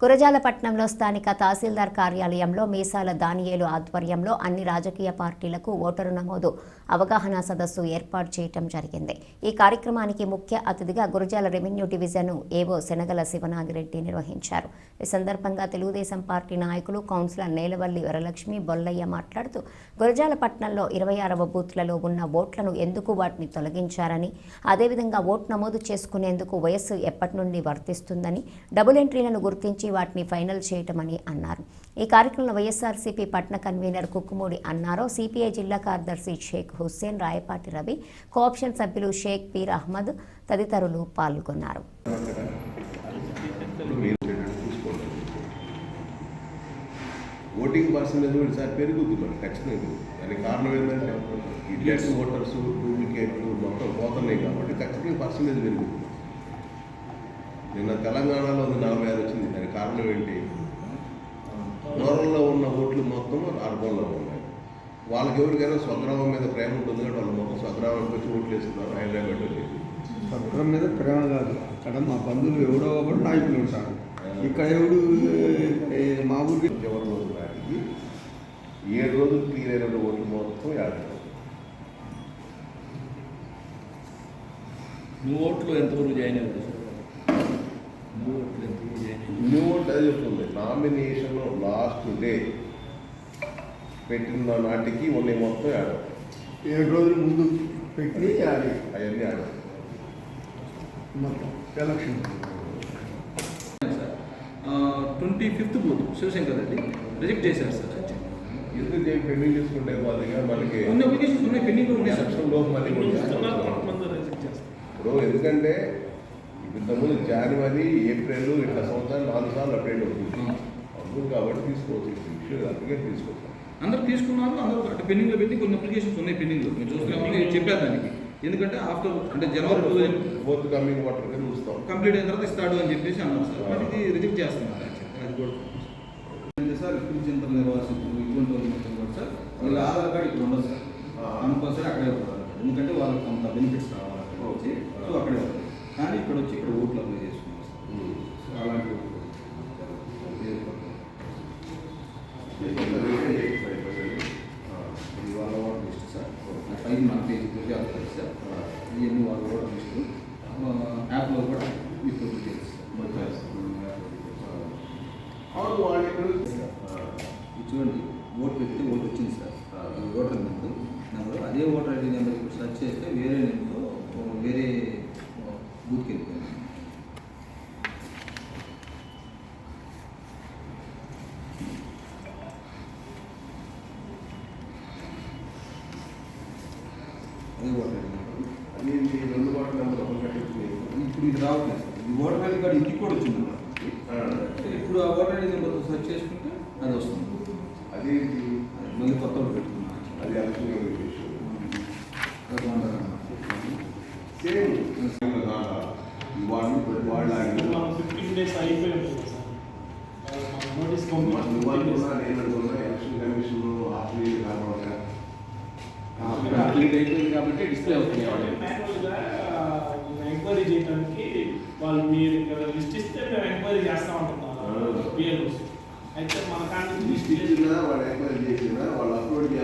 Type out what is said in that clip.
గురజాలపట్నంలో స్థానిక తహసీల్దార్ కార్యాలయంలో మీసాల దానియేలు ఆధ్వర్యంలో అన్ని రాజకీయ పార్టీలకు ఓటరు నమోదు అవగాహన సదస్సు ఏర్పాటు చేయటం జరిగింది. ఈ కార్యక్రమానికి ముఖ్య అతిథిగా గురజాల రెవెన్యూ డివిజన్ ఏవో శనగల శివనాగిరెడ్డి నిర్వహించారు. ఈ సందర్భంగా తెలుగుదేశం పార్టీ నాయకులు కౌన్సిలర్ నేలవల్లి వరలక్ష్మి బొల్లయ్య మాట్లాడుతూ గురజాలపట్నంలో ఇరవై ఆరవ బూత్లలో ఉన్న ఓట్లను ఎందుకు వాటిని తొలగించారని అదేవిధంగా ఓటు నమోదు చేసుకునేందుకు వయస్సు ఎప్పటి నుండి వర్తిస్తుందని డబుల్ ఎంట్రీలను గుర్తించి వాటిని ఫైనల్ చేయటమని అన్నారు. ఈ కార్యక్రమంలో వైఎస్ఆర్సీపీ పట్న కన్వీనర్ కుక్కుమూడి అన్నారో సిపిఐ జిల్లా కార్యదర్శి షేక్ హుస్సేన్ రాయపాటి రవి కోఆప్షన్ సభ్యులు షేక్ పీర్ అహ్మద్ తదితరులు పాల్గొన్నారు. ఓటింగ్ పర్సంటేజ్ కూడా ఈసారి పెరుగుద్ది మరి ఖచ్చితంగా పెరుగుద్ది. దానికి కారణం ఏంటంటే ఈ ఓటర్స్ డూప్లికేట్లు మొత్తం పోతున్నాయి కాబట్టి ఖచ్చితంగా పర్సంటేజ్ పెరుగుతుంది నిన్న తెలంగాణలో ఉంది కారణం ఏంటి రూరల్లో ఉన్న ఓట్లు మొత్తం అర్బన్లో ఉన్నాయి. వాళ్ళకి ఎవరికైనా స్వగ్రామం మీద ప్రేమ ఉంటుంది కాబట్టి వాళ్ళు మొత్తం స్వగ్రామానికి వచ్చి ఓట్లు వేస్తున్నారు హైదరాబాద్ వెళ్ళి. సముద్రం మీద ప్రేమ కాదు. అక్కడ మా బంధువులు ఎవడో ఒకడు నాయకులు ఉంటారు. ఇక్కడ ఎవడు మా ఊరికి? చివరి రోజు నాటికి ఏడు రోజులు క్లియర్ అయిన ఓట్లు మొత్తం యాడ్ నువ్వు ఓట్లు ఎంతవరకు జాయిన్ అయ్యావు నువ్వు ఓట్లు ఎంతవరకు జాయిన్ అయ్యావు న్యూ ఓట్ అది చెప్తుంది నామినేషన్ లాస్ట్ డే పెట్టిన నాటికి ఉన్నాయి మొత్తం యాడ్ ఏడు రోజుల ముందు పెట్టి అది. అవన్నీ యాడ్ మొత్తం election twenty fifth booth Sivashankar Reddy reject చేశారు సార్. ఎందుకు చేసి పెండింగ్ చేసుకుంటే వాళ్ళకి మనకి? ఉన్నాయి పెండింగ్ ఉన్నాయి సార్. లోపు మళ్ళీ కూడా ఇప్పుడు ఎందుకంటే ఇంతకుముందు జనవరి ఏప్రిల్ ఇట్లా సంవత్సరాలు నాలుగు సార్లు అప్డేట్ అవుతుంది. అవుతుంది కాబట్టి తీసుకోవచ్చు ఇష్యూ అందుకే తీసుకోవచ్చు. అందరు తీసుకున్నారు అందరూ అంటే పెండింగ్లో పెట్టి కొన్ని అప్లికేషన్స్ ఉన్నాయి పెండింగ్లో మీరు చూసుకున్నామని చెప్పారు దానికి. ఎందుకంటే ఆఫ్టర్ అంటే జనవరి టూ ఫోర్త్ కమింగ్ వాటర్ కింద చూస్తాం. కంప్లీట్ అయిన తర్వాత ఇస్తాడు అని చెప్పేసి అన్నారు సార్. బట్ ఇది రిజెక్ట్ చేస్తున్నారు అది కూడా. సార్ ఇప్పుడు చింతల నిర్వాసితులు ఇటువంటి వాళ్ళు కూడా సార్ వాళ్ళ ఆధార్ కార్డు ఇక్కడ ఉండదు సార్. కంపల్సరీ అక్కడే ఉండాలి ఎందుకంటే వాళ్ళకి కొంత బెనిఫిట్స్ రావాలి. అక్కడ వచ్చి సో అక్కడే ఉండాలి కానీ ఇక్కడ వచ్చి ఇక్కడ ఓట్లు అప్లై సో అలాంటి ఓట్లు ఇది వాళ్ళ ఓటర్ లిస్ట్ సార్ పైన మన పేజీ పేజీ అవుతుంది సార్ ఇవన్నీ వాళ్ళ ఓటర్ లిస్టు యాప్లో కూడా మీకు డీటెయిల్స్ అవును వాళ్ళు ఇక్కడ ఇది చూడండి ఓటు పెడితే ఓటు వచ్చింది సార్ ఓటర్ నెంబర్ నెంబర్ అదే ఓటర్ ఐడి నెంబర్ ఇప్పుడు సెర్చ్ చేస్తే వేరే నెంబర్లో వేరే బూత్కి వెళ్ళిపోయింది అదే ఓటర్ ఈ రెండు వాటర్ నెంబర్ ఒకటి కట్టించింది ఇప్పుడు ఇది రావట్లేదు సార్. ఈ ఓటర్ ఐడి కార్డు ఇంటికి కూడా వచ్చింది. ఇప్పుడు ఆ ఓటర్ ఐడి నెంబర్ సెర్చ్ చేసుకుంటే అది వస్తుంది. అది మళ్ళీ కొత్త పెట్టుకున్నాను అది ఎలక్షన్ ఇష్యూ అది వండర్ అన్నమాట. సేమ్ వాళ్ళు వాళ్ళు మనం ఫిఫ్టీన్ డేస్ అయిపోయి ఉంటుంది సార్ నోటీస్ నువ్వనుకున్నా నేను అనుకున్నా ఎలక్షన్ కమిషన్ ఆఫ్లీ కాకుండా కంప్లీట్ అయిపోయింది కాబట్టి డిస్ప్లే అవుతుంది వాళ్ళు మాన్యువల్గా ఎంక్వైరీ చేయడానికి వాళ్ళు మీరు ఇక్కడ లిస్ట్ ఇస్తే మేము ఎంక్వైరీ చేస్తా ఉంటున్నాం పిఎల్ఓస్ అయితే మన కానీ లిస్ట్ ఇచ్చినా వాళ్ళు ఎంక్వైరీ చేసినా వాళ్ళు అప్లోడ్ చేయాలంటే